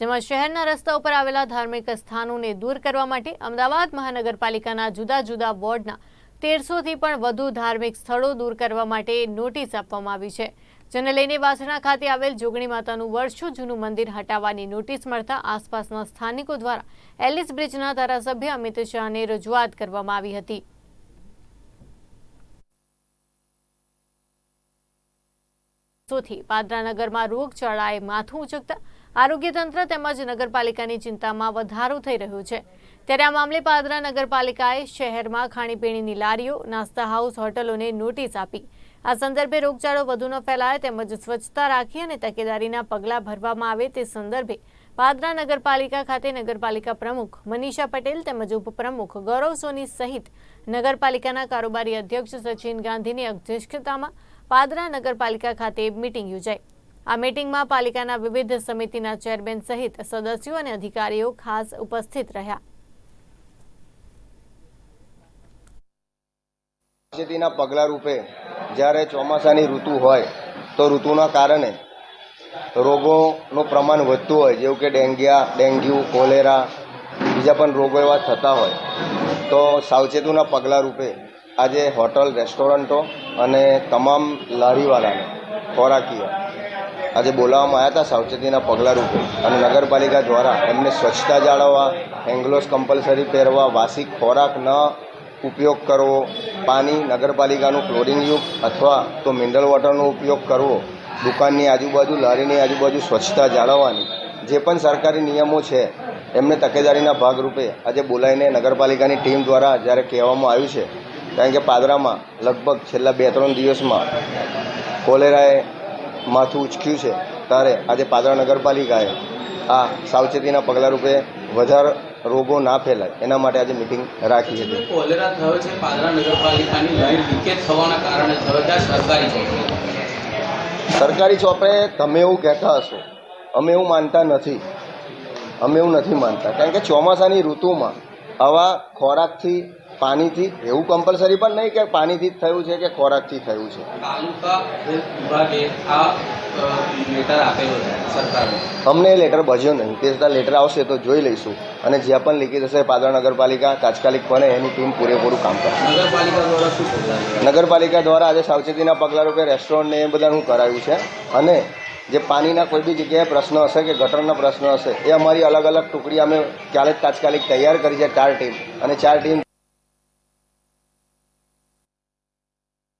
જેમાં શહેરના રસ્તા ઉપર આવેલા ધાર્મિક સ્થાનોને દૂર કરવા માટે અમદાવાદ મહાનગરપાલિકાના જુદા જુદા વોર્ડના તેરસોથી પણ વધુ ધાર્મિક સ્થળો દૂર કરવા માટે નોટિસ આપવામાં આવી છે. જેને લઈને વાસણા ખાતે આવેલ જોગણી માતાનું વર્ષો જૂનું મંદિર હટાવવાની નોટિસ મળતા આસપાસના સ્થાનિકો દ્વારા એલિસ બ્રિજના ધારાસભ્ય અમિત શાહને રજૂઆત કરવામાં આવી હતી. વર્ષોથી પાદરાનગરમાં રોગચાળાએ માથું ઉચકતા આરોગ્ય તંત્ર તેમજ નગરપાલિકાની ચિંતામાં વધારો થઈ રહ્યો છે. ત્યારે આ મામલે પાદરા નગરપાલિકાએ શહેરમાં ખાણીપીણીની લારીઓ, નાસ્તા હાઉસ, હોટલોને નોટિસ આપી. આ સંદર્ભે રોગચાળો વધુ ન ફેલાય તેમજ સ્વચ્છતા રાખી અને તકેદારીના પગલાં ભરવામાં આવે તે સંદર્ભે પાદરા નગરપાલિકા ખાતે નગરપાલિકા પ્રમુખ મનીષા પટેલ તેમજ ઉપપ્રમુખ ગૌરવ સોની સહિત નગરપાલિકાના કારોબારી અધ્યક્ષ સચિન ગાંધીની અધ્યક્ષતામાં પાદરા નગરપાલિકા ખાતે મીટિંગ યોજાઈ. આ મીટિંગમાં પાલિકાના વિવિધ સમિતિના ચેરમેન સહિત સદસ્યો અને અધિકારીઓ ખાસ ઉપસ્થિત રહ્યા. સાવચેતીના પગલા રૂપે જ્યારે ચોમાસાની ઋતુ હોય, તો ઋતુના કારણે રોગોનું પ્રમાણ વધતું હોય, જેવું કે ડેન્ગિયા, ડેન્ગ્યુ, કોલેરા, બીજા પણ રોગો એવા થતા હોય, તો સાવચેતીના પગલા રૂપે આજે હોટલ, રેસ્ટોરન્ટો અને તમામ લારીવાળાને ખોરાકીય આજે બોલાવવામાં આવ્યા હતા સાવચેતીના પગલા રૂપે. અને નગરપાલિકા દ્વારા એમને સ્વચ્છતા જાળવવા હેન્ડગ્લોવ્સ કમ્પલસરી પહેરવા, વાસી ખોરાક ન ઉપયોગ કરવો, પાણી નગરપાલિકાનું ક્લોરિનયુક્ત અથવા તો મિનરલ વોટરનો ઉપયોગ કરવો, દુકાનની આજુબાજુ, લારીની આજુબાજુ સ્વચ્છતા જાળવવાની, જે પણ સરકારી નિયમો છે, એમને તકેદારીના ભાગરૂપે આજે બોલાવીને નગરપાલિકાની ટીમ દ્વારા જ્યારે કહેવામાં આવ્યું છે, કારણ કે પાદરામાં લગભગ છેલ્લા બે ત્રણ દિવસમાં કોલેરાએ માથું ઉચક્યું છે. ત્યારે આજે પાદરા નગરપાલિકાએ આ સાવચેતીના પગલા રૂપે વધારે રોગો ના ફેલાય. એના માટે આજે મિટિંગ રાખી હતી. કોલેરા થયો છે પાદરા નગરપાલિકાની લાઈન લીકેજ થવાના કારણે થયો છે સરકારી ચોપડે. સરકારી ચોપડે તમે એવું કહેતા હશો. અમે એવું માનતા નથી. અમે એવું નથી માનતા. કારણ કે ચોમાસાની ઋતુમાં આવા ખોરાકથી પાણીથી એવું કમ્પલસરી પણ નહીં કે પાણીથી જ થયું છે કે ખોરાકથી થયું છે. અમને લેટર ભજ્યો નહીં. તે છતાં લેટર આવશે તો જોઈ લઈશું. અને જ્યાં પણ લીકેજ હશે પાદરા નગરપાલિકા તાત્કાલિકપણે એની ટીમ પૂરેપૂરું કામ કરશે. નગરપાલિકા દ્વારા શું નગરપાલિકા દ્વારા આજે સાવચેતીના પગલાં રૂપે રેસ્ટોરન્ટને એ બધાનું કરાયું છે. અને જે પાણીના કોઈ બી જગ્યાએ પ્રશ્ન હશે કે ગટરના પ્રશ્ન હશે એ અમારી અલગ અલગ ટુકડી અમે ક્યારેક તાત્કાલિક તૈયાર કરી છે ચાર ટીમ. અને ચાર ટીમ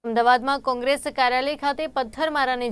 અમદાવાદમાં કોંગ્રેસ કાર્યાલય ખાતે પથ્થરમારાની